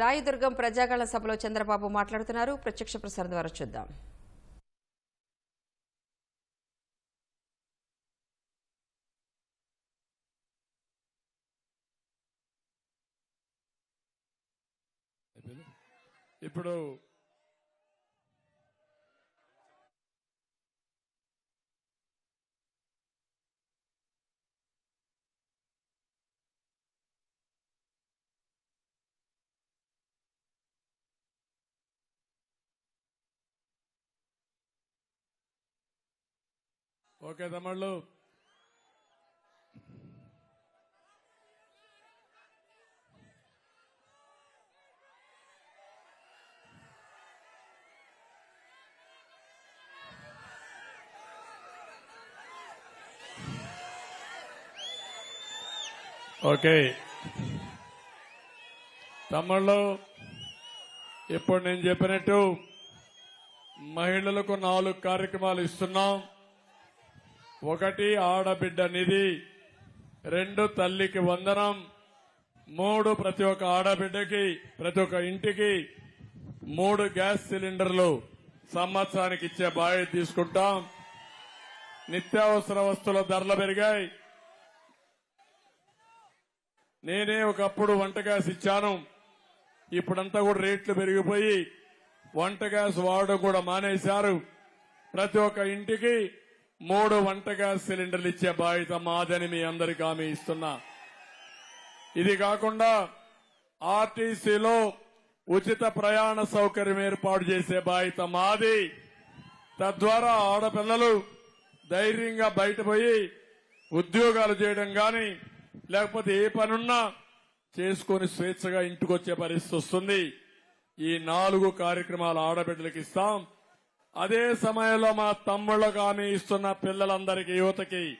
రాయదుర్గం ప్రజాగళ సభలో చంద్రబాబు మాట్లాడుతున్నారు. ప్రత్యక్ష ప్రసారం ద్వారా చూద్దాం. ఇప్పుడు ఓకే తమ్ముళ్ళు. ఓకే. తమ్ముళ్ళు ఇప్పుడు నేను చెప్పినట్టు మహిళలకు నాలుగు కార్యక్రమాలు ఇస్తున్నాం. ఒకటి ఆడబిడ్డ నిధి రెండు తల్లికి వందనం మూడు ప్రతి ఒక్క ఆడబిడ్డకి ప్రతి ఒక్క ఇంటికి మూడు గ్యాస్ సిలిండర్లు సంవత్సరానికి ఇచ్చే బాధ్యత తీసుకుంటాం. నిత్యావసర వస్తువుల ధరలు పెరిగాయి. నేనే ఒకప్పుడు వంట గ్యాస్ ఇచ్చాను. ఇప్పుడంతా కూడా రేట్లు పెరిగిపోయి వంట గ్యాస్ వాడడం కూడా మానేశారు. ప్రతి ఒక్క ఇంటికి మూడు వంట గ్యాస్ సిలిండర్లు ఇచ్చే బాధ్యత మాదని మీ అందరికి హామీ ఇస్తున్నా. ఇది కాకుండా ఆర్టీసీలో ఉచిత ప్రయాణ సౌకర్యం ఏర్పాటు చేసే బాధ్యత మాది. తద్వారా ఆడపిల్లలు ధైర్యంగా బయటపోయి ఉద్యోగాలు చేయడం గాని లేకపోతే ఏ పనున్నా చేసుకొని స్వేచ్ఛగా ఇంటికొచ్చే పరిస్థితి వస్తుంది. ఈ నాలుగు కార్యక్రమాలు ఆడబిడ్డలకు ఇస్తాం. అదే సమయంలో మా తమ్ముళ్ళకు హామీ ఇస్తున్న పిల్లలందరికీ యువతకి.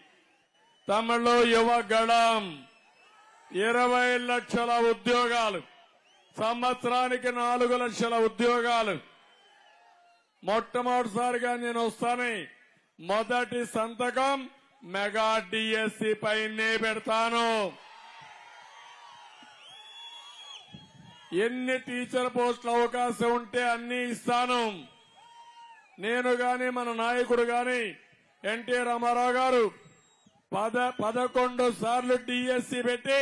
తమిళలో యువగళం. ఇరవై లక్షల ఉద్యోగాలు. సంవత్సరానికి నాలుగు లక్షల ఉద్యోగాలు. మొట్టమొదటిసారిగా నేను వస్తాను. మొదటి సంతకం మెగా డిఎస్సి పైనే పెడతాను. ఎన్ని టీచర్ పోస్టుల అవకాశం ఉంటే అన్ని ఇస్తాను. నేను గాని మన నాయకుడు గాని ఎన్టీ రామారావు గారు పద పదకొండు సార్లు డిఎస్సి పెట్టి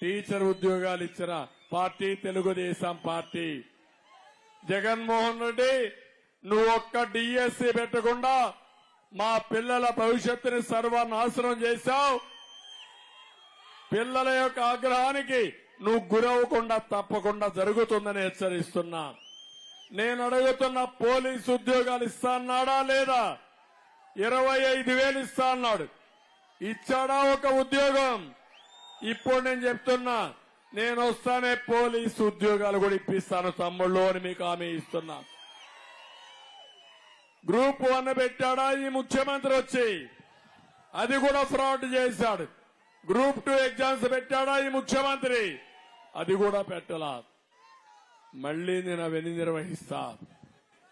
టీచర్ ఉద్యోగాలు ఇచ్చిన పార్టీ తెలుగుదేశం పార్టీ. జగన్మోహన్ రెడ్డి నువ్వు ఒక్క డిఎస్సి పెట్టకుండా మా పిల్లల భవిష్యత్తుని సర్వనాశనం చేశావు. పిల్లల యొక్క ఆగ్రహానికి నువ్వు గురవకుండా తప్పకుండా జరుగుతుందని హెచ్చరిస్తున్నా. నేను అడుగుతున్న పోలీసు ఉద్యోగాలు ఇస్తా అన్నాడా లేదా? ఇరవై ఐదు వేలు ఇస్తా అన్నాడు. ఇచ్చాడా ఒక ఉద్యోగం? ఇప్పుడు నేను చెప్తున్నా నేను వస్తానే పోలీసు ఉద్యోగాలు కూడా ఇప్పిస్తాను తమ్ముళ్ళు అని మీకు హామీ ఇస్తున్నా. గ్రూప్ వన్ పెట్టాడా? ఈ ముఖ్యమంత్రి వచ్చి. అది కూడా ఫ్రాడ్ చేశాడు. గ్రూప్ టూ ఎగ్జామ్స్ పెట్టాడా ఈ ముఖ్యమంత్రి? అది కూడా పెట్టలా. మళ్ళీ నేను అవన్నీ నిర్వహిస్తా.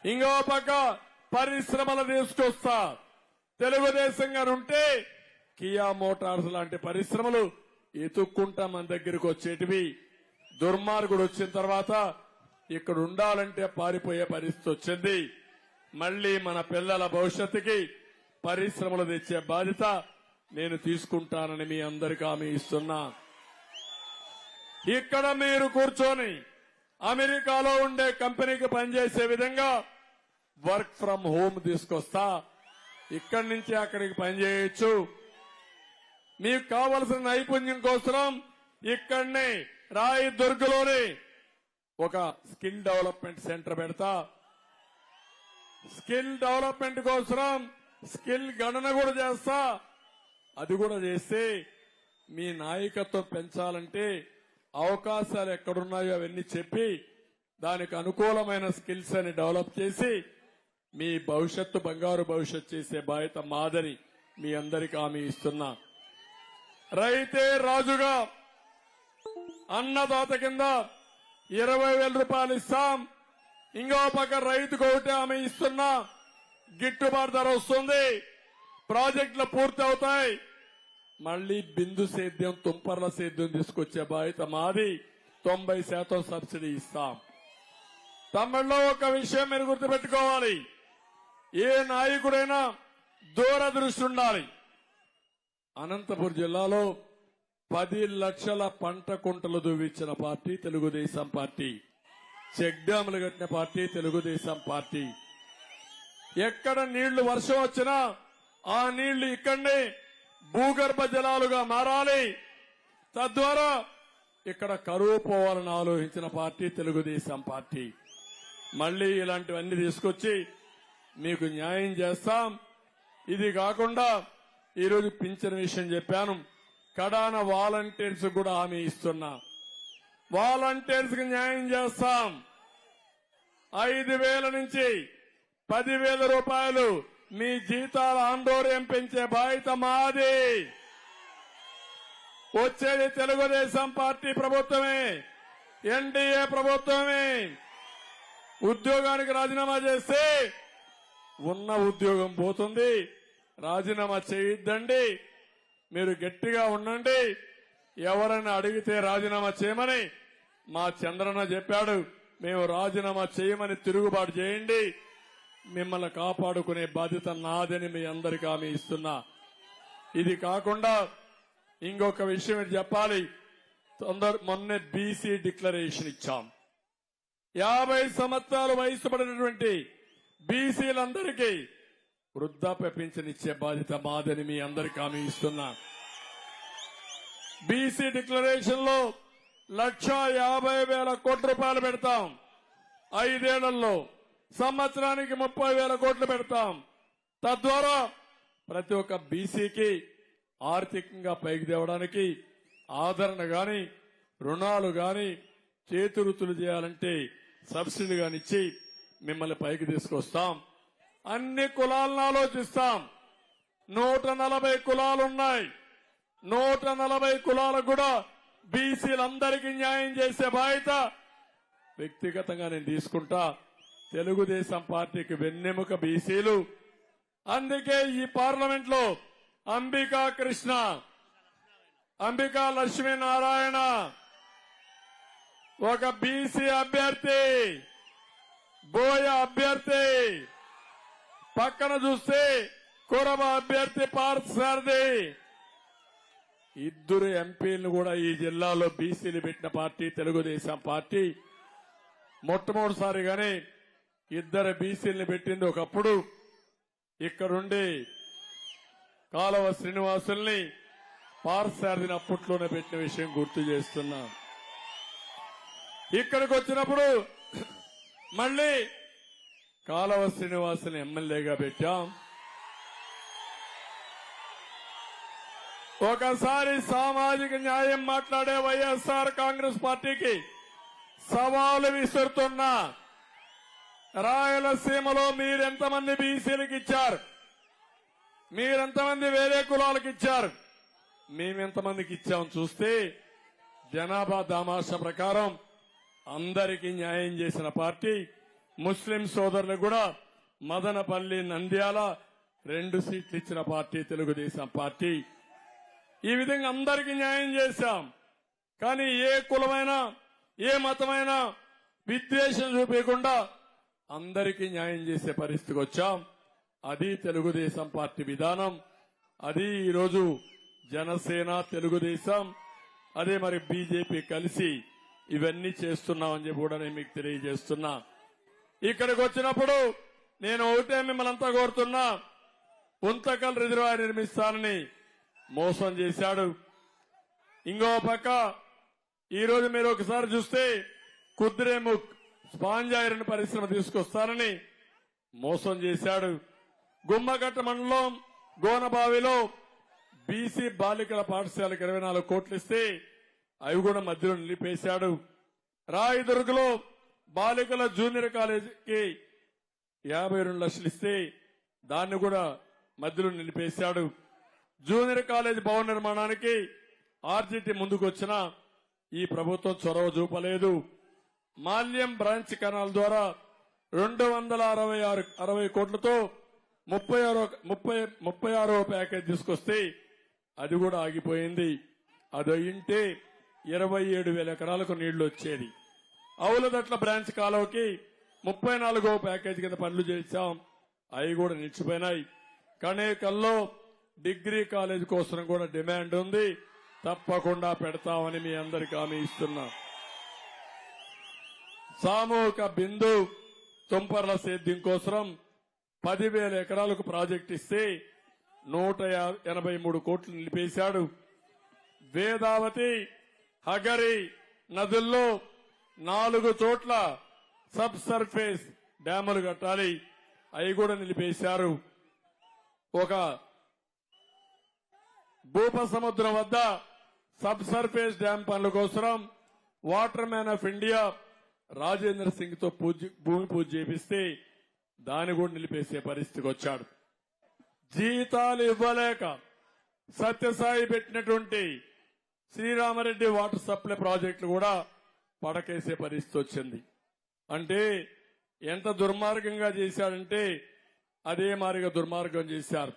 ఇంకో పక్క పరిశ్రమలు తీసుకొస్తా. తెలుగుదేశం గారు ఉంటే కియా మోటార్స్ లాంటి పరిశ్రమలు ఎతుక్కుంటా మన దగ్గరికి వచ్చేటివి. దుర్మార్గుడు వచ్చిన తర్వాత ఇక్కడ ఉండాలంటే పారిపోయే పరిస్థితి వచ్చింది. మళ్ళీ మన పిల్లల భవిష్యత్తుకి పరిశ్రమలు తెచ్చే బాధ్యత నేను తీసుకుంటానని మీ అందరికీ హామీ ఇస్తున్నా. ఇక్కడ మీరు కూర్చొని అమెరికాలో ఉండే కంపెనీకి పనిచేసే విధంగా వర్క్ ఫ్రం హోమ్ తీసుకొస్తా. ఇక్కడి నుంచి అక్కడికి పనిచేయొచ్చు. మీకు కావలసిన నైపుణ్యం కోసం ఇక్కడనే రాయి దుర్గలోని ఒక స్కిల్ డెవలప్మెంట్ సెంటర్ పెడతా. స్కిల్ డెవలప్మెంట్ కోసం స్కిల్ గణన కూడా చేస్తా. అది కూడా చేస్తే మీ నాయకత్వం పెంచాలంటే అవకాశాలు ఎక్కడున్నాయో అవన్నీ చెప్పి దానికి అనుకూలమైన స్కిల్స్ అని డెవలప్ చేసి మీ భవిష్యత్తు బంగారు భవిష్యత్తు చేసే బాధ్యత మాదని మీ అందరికి హామీ ఇస్తున్నా. రైతే రాజుగా అన్నదాత కింద ఇరవై వేల రూపాయలు ఇస్తాం. ఇంకో పక్క రైతుకు ఒకటి ఆమె ఇస్తున్నా. గిట్టుబాటు ధర వస్తుంది. ప్రాజెక్టులు పూర్తి అవుతాయి. మళ్ళీ బిందు సేద్యం తుంపర్ల సేద్యం తీసుకొచ్చే బాధ్యత మాది. తొంభై శాతం సబ్సిడీ ఇస్తాం. తమిళలో ఒక విషయం మీరు గుర్తుపెట్టుకోవాలి. ఏ నాయకుడైనా దూరదృష్టి ఉండాలి. అనంతపురం జిల్లాలో పది లక్షల పంట కుంటలు దువ్వించిన పార్టీ తెలుగుదేశం పార్టీ. చెక్ డ్యాములు కట్టిన పార్టీ తెలుగుదేశం పార్టీ. ఎక్కడ నీళ్ళు వర్షం వచ్చినా ఆ నీళ్ళు ఇక్కడనే భూగర్భ జలాలుగా మారాలి. తద్వారా ఇక్కడ కరువు పోవాలని ఆలోచించిన పార్టీ తెలుగుదేశం పార్టీ. మళ్ళీ ఇలాంటివన్నీ తీసుకొచ్చి మీకు న్యాయం చేస్తాం. ఇది కాకుండా ఈరోజు పింఛన్ విషయం చెప్పాను. కడాన వాలంటీర్స్ కూడా హామీ ఇస్తున్నా. వాలంటీర్స్కి న్యాయం చేస్తాం. ఐదు వేల నుంచి పదివేల రూపాయలు మీ జీతాల ఆందోళన పెంచే బాధ్యత మాది. వచ్చేది తెలుగుదేశం పార్టీ ప్రభుత్వమే ఎన్డీఏ ప్రభుత్వమే. ఉద్యోగానికి రాజీనామా చేస్తే ఉన్న ఉద్యోగం పోతుంది రాజీనామా చేయొద్దండి. మీరు గట్టిగా ఉండండి. ఎవరైనా అడిగితే రాజీనామా చేయమని మా చంద్రన్న చెప్పాడు మేము రాజీనామా చేయమని తిరుగుబాటు చేయండి. మిమ్మల్ని కాపాడుకునే బాధ్యత నాదని మీ అందరికీ ఆమె ఇస్తున్నా. ఇది కాకుండా ఇంకొక విషయం చెప్పాలి. తొందర మొన్నే బీసీ డిక్లరేషన్ ఇచ్చాం. యాభై సంవత్సరాలు వయసు పడినటువంటి బీసీలందరికీ వృద్ధాప్య పింఛన్ ఇచ్చే బాధ్యత మాదని మీ అందరికీ హామీ ఇస్తున్నా. బీసీ డిక్లరేషన్లో లక్ష యాభై వేల కోట్ల రూపాయలు పెడతాం. ఐదేళ్ళలో సంవత్సరానికి ముప్పై వేల కోట్లు పెడతాం. తద్వారా ప్రతి ఒక్క బీసీకి ఆర్థికంగా పైకి తేవడానికి ఆదరణ గాని రుణాలు గాని చేతివృత్తులు చేయాలంటే సబ్సిడీ గానిచ్చి మిమ్మల్ని పైకి తీసుకొస్తాం. అన్ని కులాలను ఆలోచిస్తాం. నూట నలభై కులాలున్నాయి నూట నలభై కులాలకు కూడా బీసీలందరికీ న్యాయం చేసే బాధ్యత వ్యక్తిగతంగా నేను తీసుకుంటా. తెలుగుదేశం పార్టీకి వెన్నెముక బీసీలు. అందుకే ఈ పార్లమెంట్లో అంబికా కృష్ణ అంబికా లక్ష్మీనారాయణ ఒక బీసీ అభ్యర్థి బోయ అభ్యర్థి పక్కన చూస్తే కురబ అభ్యర్థి పార్థసారథి. ఇద్దరు ఎంపీలను కూడా ఈ జిల్లాలో బీసీలు పెట్టిన పార్టీ తెలుగుదేశం పార్టీ. మొట్టమొదటిసారిగానే ఇద్దరు బీసీలను పెట్టింది ఒకప్పుడు. ఇక్కడుండి కాలవ శ్రీనివాసుల్ని పార్సారథిని అప్పట్లోనే పెట్టిన విషయం గుర్తు చేస్తున్నా. ఇక్కడికి వచ్చినప్పుడు మళ్ళీ కాలవ శ్రీనివాసుని ఎమ్మెల్యేగా పెట్టాం. ఒకసారి సామాజిక న్యాయం మాట్లాడే వైఎస్ఆర్ కాంగ్రెస్ పార్టీకి సవాలు విసురుతున్నా. రాయలసీమలో మీరెంతమంది బీసీలకు ఇచ్చారు? మీరెంతమంది వేరే కులాలకు ఇచ్చారు? మేమెంతమందికి ఇచ్చాం? చూస్తే జనాభా దామాష ప్రకారం అందరికీ న్యాయం చేసిన పార్టీ ముస్లిం సోదరులకు కూడా మదనపల్లి నంద్యాల రెండు సీట్లు ఇచ్చిన పార్టీ తెలుగుదేశం పార్టీ. ఈ విధంగా అందరికీ న్యాయం చేశాం. కానీ ఏ కులమైనా ఏ మతమైనా విద్వేషం చూపించకుండా అందరికీ న్యాయం చేసే పరిస్థితికి వచ్చాం. అది తెలుగుదేశం పార్టీ విధానం. అది ఈరోజు జనసేన తెలుగుదేశం అదే మరి బీజేపీ కలిసి ఇవన్నీ చేస్తున్నామని చెప్పి కూడా నేను మీకు తెలియజేస్తున్నా. ఇక్కడికి వచ్చినప్పుడు నేను ఒకటే మిమ్మల్ని అంతా కోరుతున్నా. ఉంతకల్ రిజర్వాయర్ నిర్మిస్తానని మోసం చేశాడు. ఇంకో పక్క ఈ రోజు మీరు ఒకసారి చూస్తే కుద్రేముఖ్ స్పాంజాయిరన్ పరిశ్రమ తీసుకొస్తానని మోసం చేశాడు. గుమ్మగట్ట మండలం గోనబావిలో బీసీ బాలికల పాఠశాలకు ఇరవై నాలుగు కోట్లు ఇస్తే అవి కూడా మధ్యలో నిలిపేశాడు. రాయదుర్గలో బాలికల జూనియర్ కాలేజీకి యాభై రెండు లక్షలు ఇస్తే దాన్ని కూడా మధ్యలో నిలిపేశాడు. జూనియర్ కాలేజ్ భవన నిర్మాణానికి ఆర్జీటీ ముందుకొచ్చినా ఈ ప్రభుత్వం చొరవ చూపలేదు. మాల్యం బ్రాంచ్ కెనాల్ ద్వారా రెండు వందల అరవై ఆరు అరవై కోట్లతో ముప్పై ఆరో ముప్పై ముప్పై ఆరో ప్యాకేజ్ తీసుకొస్తే అది కూడా ఆగిపోయింది. అది అయింటే ఇరవై ఏడు వేల ఎకరాలకు నీళ్ళు వచ్చేది. అవులదట్ల బ్రాంచ్ కాలువకి ముప్పై నాలుగో ప్యాకేజ్ కింద పనులు చేశాం. అవి కూడా నిలిచిపోయినాయి. కనేకల్లో డిగ్రీ కాలేజ్ కోసం కూడా డిమాండ్ ఉంది. తప్పకుండా పెడతామని మీ అందరికీ హామీ ఇస్తున్నా. సామూహిక బిందు తుంపర్ల సేద్యం కోసం పదివేల ఎకరాలకు ప్రాజెక్ట్ ఇస్తే నూట ఎనభై మూడు కోట్లు నిలిపేశాడు. వేదావతి హగరి నదుల్లో నాలుగు చోట్ల సబ్ సర్ఫేస్ డ్యాములు కట్టాలి. అవి కూడా నిలిపేశారు. ఒక భూప సముద్రం వద్ద సబ్ సర్ఫేస్ డ్యాం పనుల కోసం water man of India Rajendra సింగ్తో పూజ భూమి పూజ చేపిస్తే దాన్ని కూడా నిలిపేసే పరిస్థితికి వచ్చాడు. జీతాలు ఇవ్వలేక సత్యసాయి పెట్టినటువంటి శ్రీరామరెడ్డి వాటర్ సప్లై ప్రాజెక్టులు కూడా పడకేసే పరిస్థితి వచ్చింది. అంటే ఎంత దుర్మార్గంగా చేశాడంటే అదే మారిగా దుర్మార్గం చేశారు.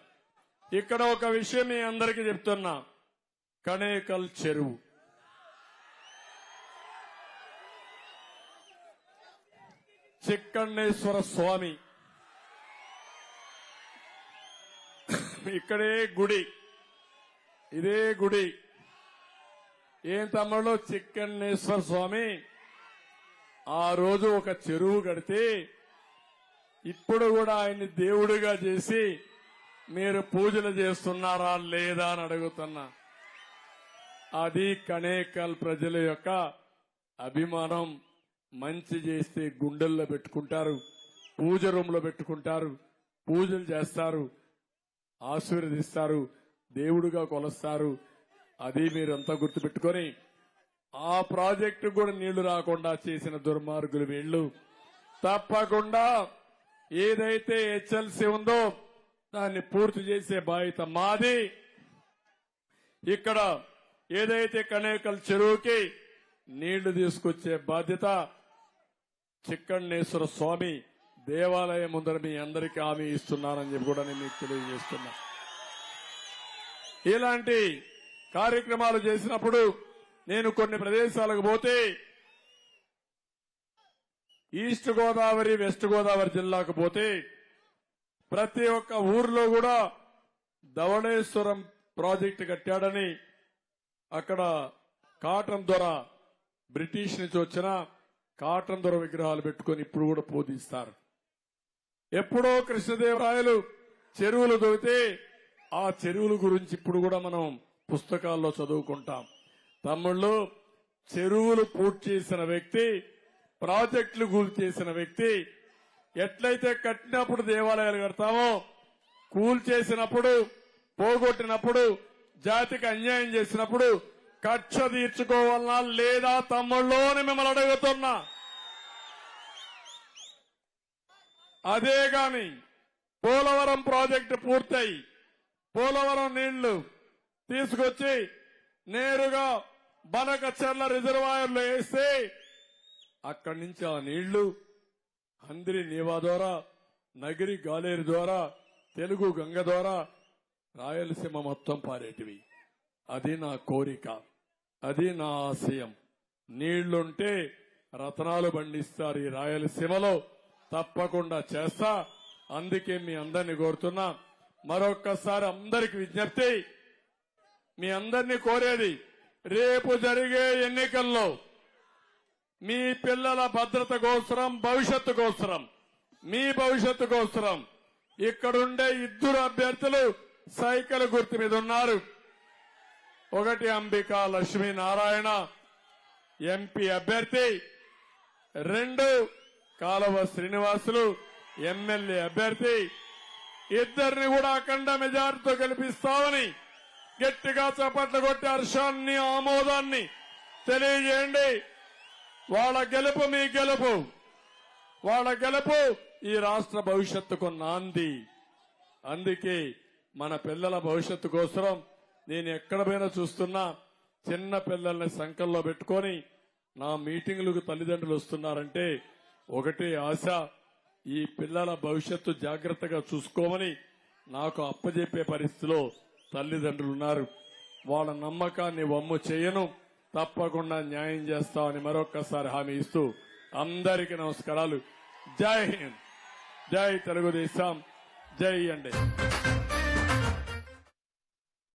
ఇక్కడ ఒక విషయం మీ అందరికీ చెప్తున్నా. కణేకల్ చెరువు. చిక్కణేశ్వర స్వామి. ఇక్కడే గుడి. ఇదే గుడి. ఏం తమ్ముడు చిక్కణేశ్వర స్వామి ఆ రోజు ఒక చెరువు కడితే ఇప్పుడు కూడా ఆయన్ని దేవుడిగా చేసి మీరు పూజలు చేస్తున్నారా లేదా అని అడుగుతున్నా. అది కణేకల్ ప్రజల యొక్క అభిమానం. మంచి చేస్తే గుండెల్లో పెట్టుకుంటారు పూజ రూమ్లో పెట్టుకుంటారు పూజలు చేస్తారు ఆశీర్వదిస్తారు దేవుడుగా కొలుస్తారు. అది మీరంతా గుర్తుపెట్టుకొని ఆ ప్రాజెక్టు కూడా నీళ్ళు రాకుండా చేసిన దుర్మార్గులు వీళ్ళు. తప్పకుండా ఏదైతే హెచ్ఎల్సి ఉందో దాన్ని పూర్తి చేసే బాధ్యత మాది. ఇక్కడ ఏదైతే కనేకల్ చెరువుకి నీళ్ళు తీసుకొచ్చే బాధ్యత చిక్కణేశ్వర స్వామి దేవాలయం ముందర మీ అందరికీ హామీ ఇస్తున్నానని చెప్పి కూడా నేను మీకు తెలియజేస్తున్నా. ఇలాంటి కార్యక్రమాలు చేసినప్పుడు నేను కొన్ని ప్రదేశాలకు పోతే ఈస్ట్ గోదావరి వెస్ట్ గోదావరి జిల్లాకు పోతే ప్రతి ఒక్క ఊర్లో కూడా ధవళేశ్వరం ప్రాజెక్టు కట్టాడని అక్కడ కాటం దొర బ్రిటిష్ నుంచి వచ్చిన కాటన్ దొర విగ్రహాలు పెట్టుకొని ఇప్పుడు కూడా పూజిస్తారు. ఎప్పుడో కృష్ణదేవరాయలు చెరువులు దొరికితే ఆ చెరువుల గురించి ఇప్పుడు కూడా మనం పుస్తకాల్లో చదువుకుంటాం. తమ్ముళ్ళు చెరువులు పూర్తి చేసిన వ్యక్తి ప్రాజెక్టులు కూల్ చేసిన వ్యక్తి ఎట్లయితే కట్టినప్పుడు దేవాలయాలు కడతామో కూల్ చేసినప్పుడు పోగొట్టినప్పుడు జాతికి అన్యాయం చేసినప్పుడు కక్ష తీర్చుకోవాలన్నా లేదా తమ్ముళ్ళోని మిమ్మల్ని అడుగుతున్నా? అదే గాని పోలవరం ప్రాజెక్టు పూర్తయి పోలవరం నీళ్ళు తీసుకొచ్చి నేరుగా బనకచెర్ల రిజర్వాయర్లో వేస్తే అక్కడి నుంచి ఆ నీళ్ళు అందిరి నీవా ద్వారా నగిరి గాలేరు ద్వారా తెలుగు గంగ ద్వారా రాయలసీమ మొత్తం పారేటివి. అది నా కోరిక. అది నా ఆశయం నీళ్ళుంటే రత్నాలు పండిస్తారు ఈ రాయలసీమలో తప్పకుండా చేస్తా. అందుకే మీ అందరిని కోరుతున్నా. మరొక్కసారి అందరికి విజ్ఞప్తి. మీ అందరినీ కోరేది రేపు జరిగే ఎన్నికల్లో మీ పిల్లల భద్రత కోసరం భవిష్యత్తు కోసరం మీ భవిష్యత్తు కోసరం. ఇక్కడుండే ఇద్దరు అభ్యర్థులు సైకిల్ గుర్తు మీద ఉన్నారు. ఒకటి అంబికా లక్ష్మీనారాయణ ఎంపీ అభ్యర్థి రెండు కాలువ శ్రీనివాసులు ఎమ్మెల్యే అభ్యర్థి. ఇద్దరిని కూడా అఖండ మెజార్టీతో గెలిపిస్తామని గట్టిగా చప్పట్లు కొట్టి హర్షాన్ని ఆమోదాన్ని తెలియజేయండి. వాళ్ళ గెలుపు మీ గెలుపు. వాళ్ళ గెలుపు ఈ రాష్ట్ర భవిష్యత్తుకు నాంది. అందుకే మన పిల్లల భవిష్యత్తు కోసం నేను ఎక్కడ పోయినా చూస్తున్నా చిన్న పిల్లల్ని సంకల్లో పెట్టుకొని నా మీటింగులకు తల్లిదండ్రులు వస్తున్నారంటే ఒకటే ఆశ ఈ పిల్లల భవిష్యత్తు జాగ్రత్తగా చూసుకోమని నాకు అప్పజెప్పే పరిస్థితిలో తల్లిదండ్రులు ఉన్నారు. వాళ్ళ నమ్మకాన్ని వమ్ము చేయను తప్పకుండా న్యాయం చేస్తామని మరొక్కసారి హామీ ఇస్తూ అందరికీ నమస్కారాలు. జై హింద్. జై తెలుగుదేశం. జై అండి.